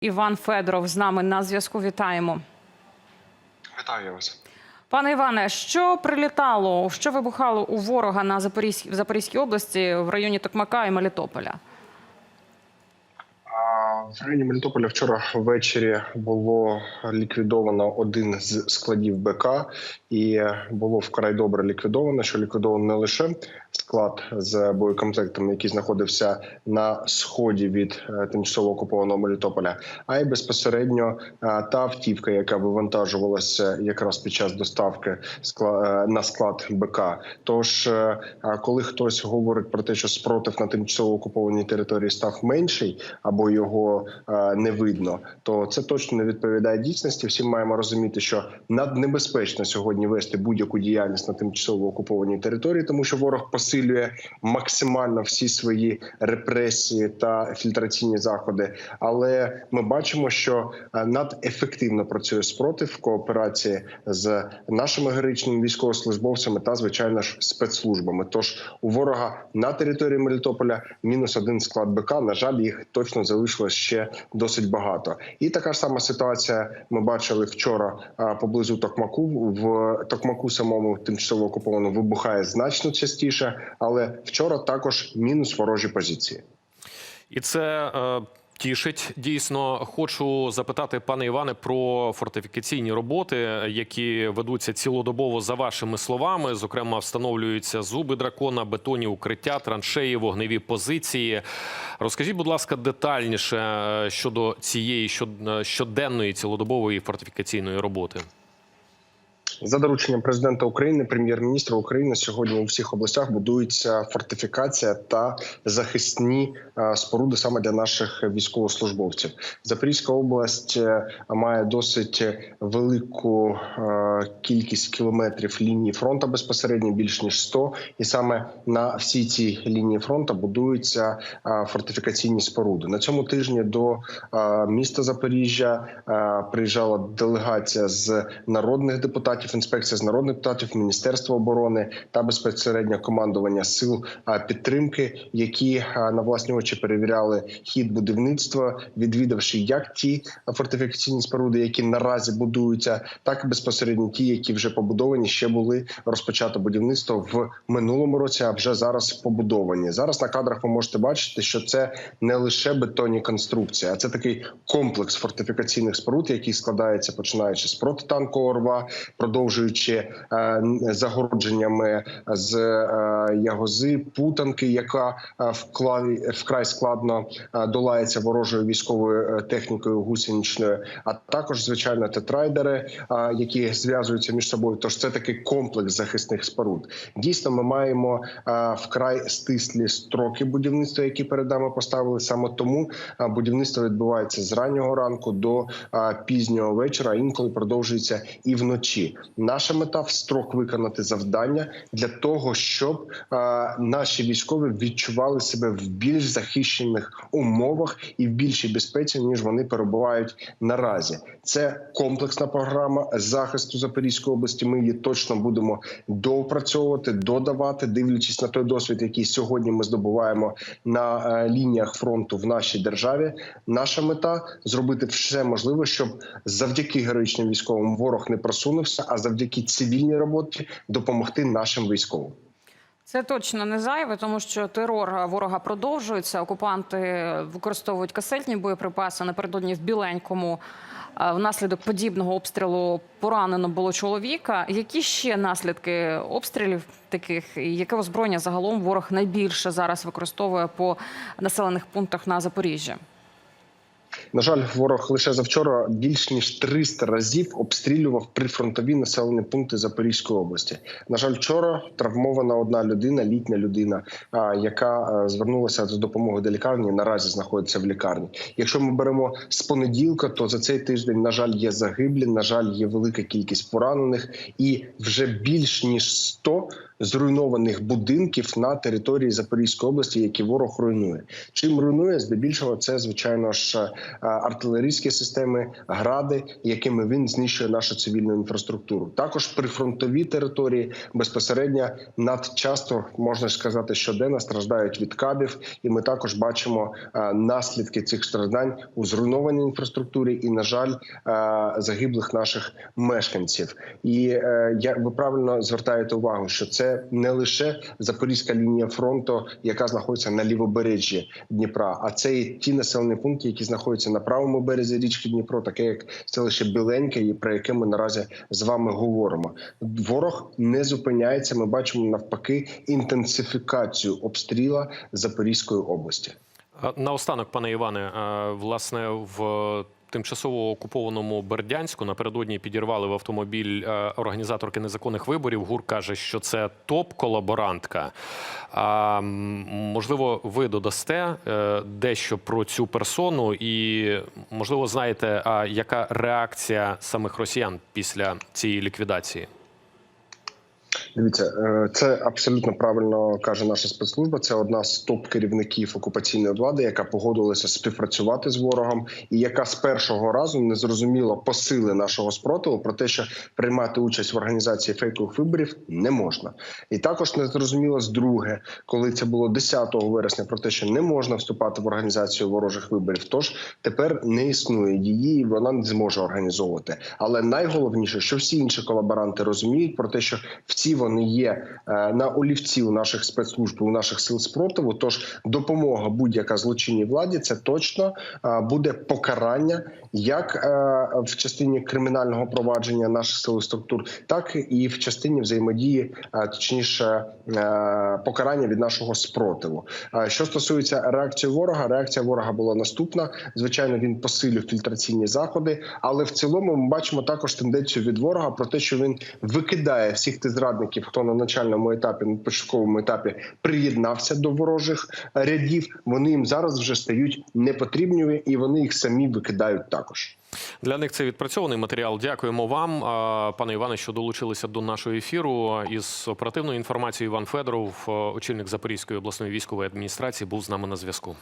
Іван Федоров з нами на зв'язку. Вітаємо. Вітаю вас. Пане Іване, що прилітало, що вибухало у ворога на Запорізькій в Запорізькій області в районі Токмака і Мелітополя? В районі Мелітополя вчора ввечері було ліквідовано один з складів БК, і було вкрай добре ліквідовано. Що ліквідовано не лише склад з боєкомплектами, який знаходився на сході від е, тимчасово окупованого Мелітополя, а й безпосередньо е, та автівка, яка вивантажувалася якраз під час доставки е, на склад БК. Тож, коли хтось говорить про те, що спротив на тимчасово окупованій території став менший або його не видно, то це точно не відповідає дійсності. Всі маємо розуміти, що наднебезпечно сьогодні вести будь-яку діяльність на тимчасово окупованій території, тому що ворог посилює максимально всі свої репресії та фільтраційні заходи. Але ми бачимо, що е, надефективно працює спротив в кооперації з нашими героїчними військовослужбовцями та звичайно ж спецслужбами. Тож у ворога на території Мелітополя мінус один склад БК. На жаль, їх точно залишилось ще досить багато. І така ж сама ситуація ми бачили вчора поблизу Токмаку. В Токмаку самому тимчасово окуповано вибухає значно частіше, але вчора також мінус ворожі позиції. І це е, тішить дійсно. Хочу запитати, пане Іване, про фортифікаційні роботи, які ведуться цілодобово за вашими словами. Зокрема, встановлюються зуби дракона, бетонні укриття, траншеї, вогневі позиції. Розкажіть, будь ласка, детальніше е, щодо цієї е, щоденної цілодобової фортифікаційної роботи. За дорученням президента України, прем'єр-міністра України сьогодні у всіх областях будується фортифікація та захисні е, споруди саме для наших військовослужбовців. Запорізька область е, має досить велику е, кількість кілометрів лінії фронту безпосередньо більш ніж 100. І саме на всій цій лінії фронту будуються фортифікаційні споруди. На цьому тижні до міста Запоріжжя приїжджала делегація з народних депутатів, інспекція з народних депутатів, Міністерства оборони та безпосередньо командування сил підтримки, які на власні очі перевіряли хід будівництва, відвідавши як ті фортифікаційні споруди, які наразі будуються, так і безпосередньо ті, які вже побудовані, ще були розпочато будівництво в минулому році, а вже зараз побудовані. Зараз на кадрах ви можете бачити, що це не лише бетонні конструкції, а це такий комплекс фортифікаційних споруд, який складається починаючи з протитанкового рва, продовжуючи е, загородженнями з е, ягози, путанки, яка е, вкрай складно долається ворожою військовою технікою гусеничною, а також звичайно тетрайдери, які зв'язуються між собою. Тож це такий комплекс захисних споруд. Дійсно, ми маємо вкрай стислі строки будівництва, які перед нами поставили. Саме тому будівництво відбувається з раннього ранку до пізнього вечора. Інколи продовжується і вночі. Наша мета в строк виконати завдання для того, щоб наші військові відчували себе в більш захищених умовах і в більшій безпеці, ніж вони перебувають наразі. Це комплексна програма захисту Запорізької області. Ми її точно будемо доопрацьовувати, додавати, дивлячись на той досвід, який сьогодні ми здобуваємо на е, лініях фронту в нашій державі. Наша мета зробити все можливе, щоб завдяки героїчним військовим ворог не просунувся, а завдяки цивільній роботі допомогти нашим військовим. Це точно не зайве, тому що терор ворога продовжується. Окупанти використовують касетні боєприпаси. Напередодні в Біленькому е, внаслідок подібного обстрілу поранено було чоловіка. Які ще наслідки обстрілів таких? І яке озброєння загалом ворог найбільше зараз використовує по населених пунктах на Запоріжжі? На жаль, ворог лише завчора більш ніж 300 разів обстрілював прифронтові населені пункти Запорізької області. На жаль, вчора травмована одна людина, літня людина, яка е, звернулася за допомогою до лікарні. Наразі знаходиться в лікарні. Якщо ми беремо з понеділка, то за цей тиждень, на жаль, є загиблі. На жаль, є велика кількість поранених, і вже більш ніж 100 зруйнованих будинків на території Запорізької області, які ворог руйнує. Чим руйнує здебільшого, це звичайно ж е, артилерійські системи, гради, якими він знищує нашу цивільну інфраструктуру. Також прифронтові території безпосередньо надчасто можна сказати, щоденно страждають від кабів, і ми також бачимо е, наслідки цих страждань у зруйнованій інфраструктурі і, на жаль, е, загиблих наших мешканців. І е, я ви правильно звертаєте увагу, що це не лише запорізька лінія фронту, яка знаходиться на лівобережжі Дніпра, а це і ті населені пункти, які знаходяться на правому березі річки Дніпро, таке як селище Біленьке, про яке ми наразі з вами говоримо. Ворог не зупиняється. Ми бачимо навпаки інтенсифікацію обстріла Запорізької області. Наостанок, пане Іване, е, власне, в тимчасово окупованому Бердянську напередодні підірвали в автомобіль е, організаторки незаконних виборів. ГУР каже, що це топ-колаборантка. А, можливо, ви додасте е, дещо про цю персону, і можливо, знаєте, яка реакція самих росіян після цієї ліквідації? Дивіться, е, це абсолютно правильно каже наша спецслужба. Це одна з топ керівників окупаційної влади, яка погодилася співпрацювати з ворогом, і яка з першого разу не зрозуміла посили нашого спротиву про те, що приймати участь в організації фейкових виборів не можна. І також не зрозуміло з друге, коли це було 10 вересня, про те, що не можна вступати в організацію ворожих виборів. Тож тепер не існує її, і вона не зможе організовувати. Але найголовніше, що всі інші колаборанти розуміють про те, що всі вони є е, на олівці у наших спецслужб, у наших сил спротиву. Тож допомога будь-яка злочинній владі це точно е, буде покарання як е, в частині кримінального провадження наших сил структур, так і в частині взаємодії, точніше покарання від нашого спротиву. Що стосується реакції ворога, реакція ворога була наступна. Звичайно, він посилив фільтраційні заходи, але в цілому ми бачимо також тенденцію від ворога про те, що він викидає всіх тих зрадників, хто на начальному етапі, на початковому етапі приєднався до ворожих рядів. Вони їм зараз вже стають непотрібними, і вони їх самі викидають також. Для них це відпрацьований матеріал. Дякуємо вам, пане Іване, що долучилися до нашого ефіру. Із оперативною інформацією Іван Федоров, очільник Запорізької обласної військової адміністрації, був з нами на зв'язку.